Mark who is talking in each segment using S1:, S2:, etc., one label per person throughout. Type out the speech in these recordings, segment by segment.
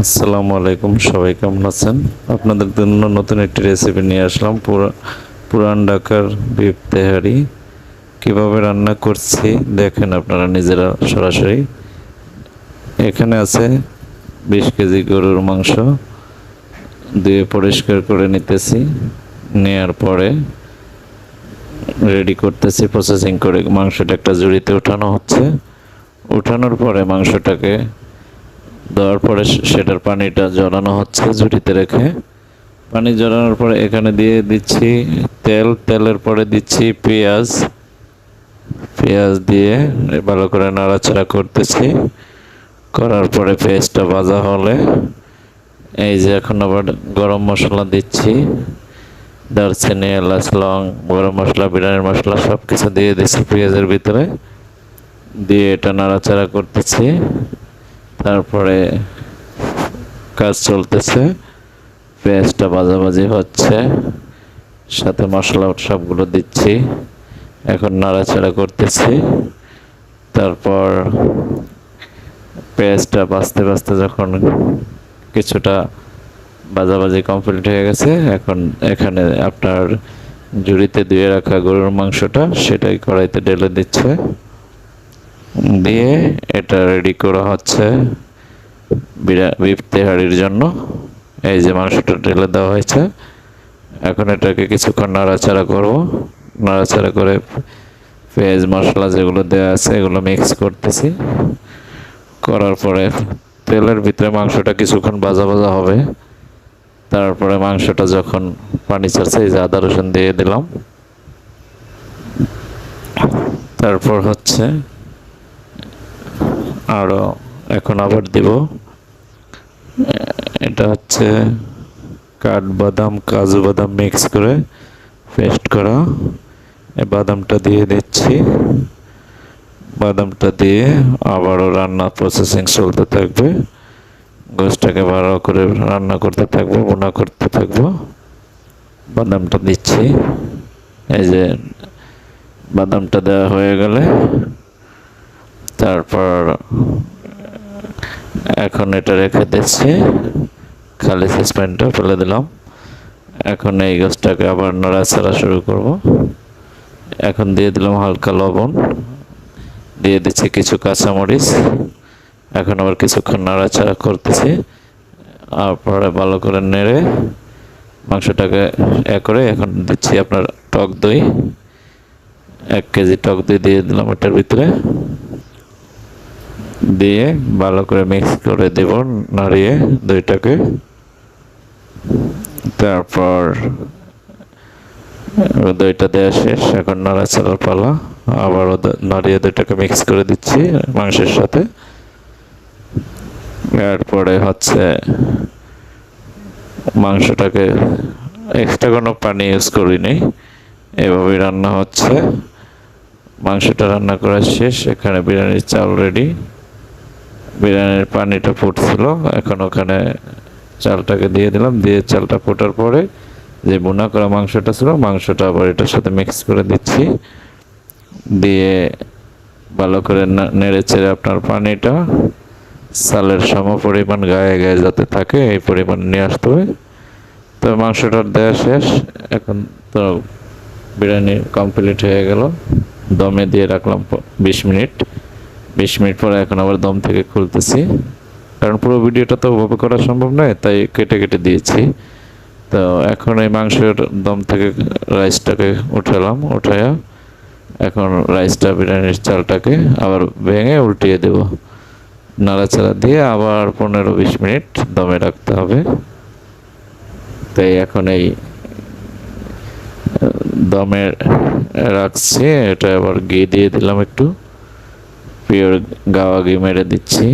S1: আসসালামু আলাইকুম, সবাই কেমন আছেন? আপনাদের জন্য নতুন একটি রেসিপি নিয়ে আসলাম, পুরা- পুরান ঢাকার বিফ তেহারি। কীভাবে রান্না করছি, দেখেন আপনারা নিজেরা সরাসরি। এখানে আছে বিশ কেজি গরুর মাংস দিয়ে পরিষ্কার করে নিতেছি, নেয়ার পরে রেডি করতেছি প্রসেসিং করে। মাংসটা একটা জুড়িতে উঠানো হচ্ছে। উঠানোর পরে মাংসটাকে দেওয়ার পরে সেটার পানিটা জড়ানো হচ্ছে ঝুড়িতে রেখে। পানি জড়ানোর পরে এখানে দিয়ে দিচ্ছি তেল। তেলের পরে দিচ্ছি পেঁয়াজ। পেঁয়াজ দিয়ে ভালো করে নাড়াচাড়া করতেছি। করার পরে পেঁয়াজটা ভাজা হলে এই যে এখন আবার গরম মশলা দিচ্ছি। দারচিনি, এলাচ, লং, গরম মশলা, বিরিয়ানির মশলা সব কিছু দিয়ে দিচ্ছি পেঁয়াজের ভিতরে। দিয়ে এটা নাড়াচাড়া করতেছি। তারপরে কাজ চলতেছে, পেঁয়াজটা বাজাবাজি হচ্ছে, সাথে মশলা সবগুলো দিচ্ছি, এখন নাড়াচাড়া করতেছি, তারপর পেঁয়াজটা বাঁচতে বাঁচতে যখন কিছুটা বাজাবাজি কমপ্লিট হয়ে গেছে, এখন এখানে আপনার জুড়িতে ধুয়ে রাখা গরুর মাংসটা, সেটাই কড়াইতে ঢেলে দিচ্ছে। দিয়ে এটা রেডি করা হচ্ছে বিফ তেহারির জন্য। এই যে মাংসটা ঢেলে দেওয়া হয়েছে। এখন এটাকে কিছুক্ষণ নাড়াচাড়া করব। নাড়াচাড়া করে পেঁয়াজ, মশলা যেগুলো দেওয়া আছে এগুলো মিক্স করতেছি। করার পরে তেলের ভিতরে মাংসটা কিছুক্ষণ ভাজা ভাজা হবে। তারপরে মাংসটা যখন পানি ছাড়ছে, এই যে আদা রসুন দিয়ে দিলাম। তারপর হচ্ছে আরও এখন আবার দিব। এটা হচ্ছে কাঠবাদাম কাজু বাদাম মিক্স করে পেস্ট করা। বাদামটা দিয়ে দিচ্ছি। বাদামটা দিয়ে আবারও রান্না প্রসেসিং চলতে থাকবে। গোষ্ঠটাকে ভালো করে রান্না করতে থাকব বোনা করতে থাকব। বাদামটা দিচ্ছি। এই যে বাদামটা দেওয়া হয়ে গেলে তারপর এখন এটা রেখে দিচ্ছি। খালি সাসপেনটা ফেলে দিলাম। এখন এই গাছটাকে আবার নাড়াচাড়া শুরু করব। এখন দিয়ে দিলাম হালকা লবণ। দিয়ে দিচ্ছি কিছু কাঁচামরিচ। এখন আবার কিছুক্ষণ নাড়াচাড়া করতেছি। তারপরে ভালো করে নেড়ে মাংসটাকে এ করে এখন দিচ্ছি আপনার টক দই। এক কেজি টক দই দিয়ে দিলাম এটার ভিতরে। দিয়ে ভালো করে মিক্স করে দেব, নাড়িয়ে দইটাকে। তারপর দইটা দেওয়া শেষ, এখন নাড়াচাড়ার পালা। আবারও নাড়িয়ে দইটাকে মিক্স করে দিচ্ছি মাংসের সাথে। এরপরে হচ্ছে মাংসটাকে এক্সট্রা কোনো পানি ইউজ করিনি। এভাবেই রান্না হচ্ছে। মাংসটা রান্না করা শেষ, এখানে বিরিয়ানির চাল রেডি বিরিয়ানির পানিটা ফুটছিল। এখন ওখানে চালটাকে দিয়ে দিলাম। দিয়ে চালটা ফোটার পরে যে বোনা করা মাংসটা ছিল, মাংসটা আবার এটার সাথে মিক্স করে দিচ্ছি। দিয়ে ভালো করে নেড়ে চেড়ে আপনার পানিটা চালের সম পরিমাণ গায়ে গায়ে যাতে থাকে, এই পরিমাণ নিয়ে আসতে হবে। তো মাংসটার দেওয়া শেষ। এখন তো বিরিয়ানি কমপ্লিট হয়ে গেল। দমে দিয়ে রাখলাম বিশ মিনিট। বিশ মিনিট পরে এখন আবার দম থেকে খুলতেছি। কারণ পুরো ভিডিওটা তো ওভাবে করা সম্ভব নয়, তাই কেটে কেটে দিয়েছি। তো এখন এই মাংসের দম থেকে রাইসটাকে উঠালাম, উঠায়া এখন রাইসটা, বিরিয়ানির চালটাকে আবার ভেঙে উল্টিয়ে দেব। নাড়াচাড়া দিয়ে আবার পনেরো বিশ মিনিট দমে রাখতে হবে। তাই এখন এই দমে রাখছি, এটা আবার ঘি দিয়ে দিলাম একটু। পিওর গাওয়া ঘি মেরে দিচ্ছি।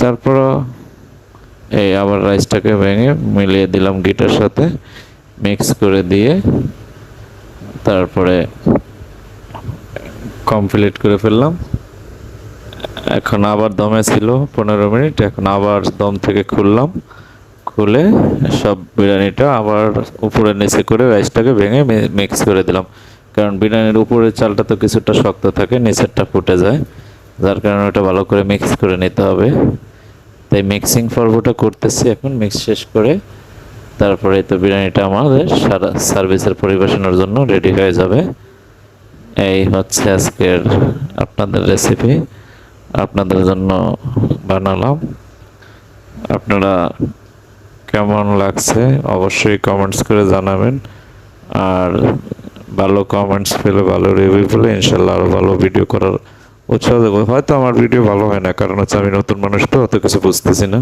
S1: তারপর এই আবার রাইসটাকে ভেঙে মিলিয়ে দিলাম ঘিটার সাথে, মিক্স করে দিয়ে তারপরে কমপ্লিট করে ফেললাম। এখন আবার দমে ছিল পনেরো মিনিট, এখন আবার দম থেকে খুললাম। খুলে সব বিরিয়ানিটা আবার উপরে নিচে করে রাইসটাকে ভেঙে মিক্স করে দিলাম। কারণ বিরিয়ানির উপরের চালটা তো কিছুটা শক্ত থাকে, নিচেরটা ফুটে যায়। যার কারণে ওটা ভালো করে মিক্স করে নিতে হবে। তাই মিক্সিং পর্বটা করতেছি এখন মিক্স শেষ করে তারপরে তো বিরিয়ানিটা আমাদের সারা সার্ভিসের পরিবেশনের জন্য রেডি হয়ে যাবে। এই হচ্ছে আজকের আপনাদের রেসিপি আপনাদের জন্য বানালাম। আপনারা কেমন লাগছে অবশ্যই কমেন্টস করে জানাবেন। আর ভালো কমেন্টস পেলে, ভালো রিভিউ পেলে ইনশাল্লাহ আরও ভালো ভিডিও করার উৎসাহ দেবো। হয়তো আমার ভিডিও ভালো হয় না, কারণ হচ্ছে আমি নতুন মানুষ তো, অত কিছু বুঝতেছি না।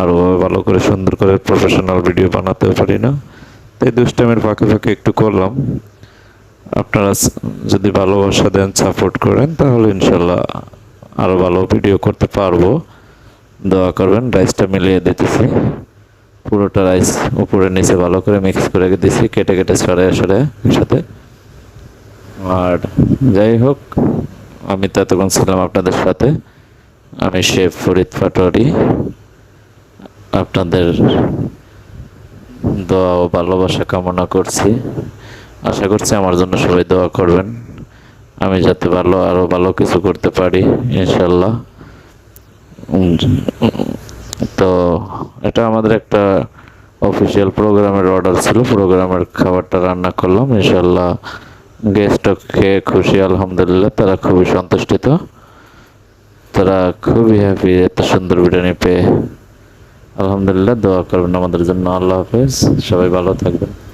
S1: আরও ভালো করে সুন্দর করে প্রফেশনাল ভিডিও বানাতেও পারি না। তাই দুষ্টামের ফাঁকে ফাঁকে একটু করলাম। আপনারা যদি ভালোবাসা দেন সাপোর্ট করেন, তাহলে ইনশাল্লাহ আরও ভালো ভিডিও করতে পারব। দোয়া করবেন, রাইসটা মিলিয়ে দিতেছি। পুরোটা রাইস উপরে, নিচে ভালো করে মিক্স করে দিয়েছি কেটে কেটে সরে সরে একসাথে। আর যাই হোক, আমি তো এতক্ষণ ছিলাম আপনাদের সাথে। আমি শেফ ফরিদ পাটোয়ারি। আপনাদের দোয়া ও ভালোবাসা কামনা করছি। আশা করছি আমার জন্য সবাই দোয়া করবেন। আমি যাতে ভালো আরও ভালো কিছু করতে পারি, ইনশাল্লাহ। তো এটা আমাদের একটা অফিসিয়াল প্রোগ্রামের অর্ডার ছিল প্রোগ্রামের খাবারটা রান্না করলাম ইনশাল্লাহ গেস্টও খেয়ে খুশি, আলহামদুলিল্লাহ, তারা খুবই সন্তুষ্টিত। তারা খুবই হ্যাপি এত সুন্দর বিরিয়ানি পেয়ে। আলহামদুলিল্লাহ, দোয়া করবেন আমাদের জন্য, আল্লাহ হাফেজ, সবাই ভালো থাকবেন।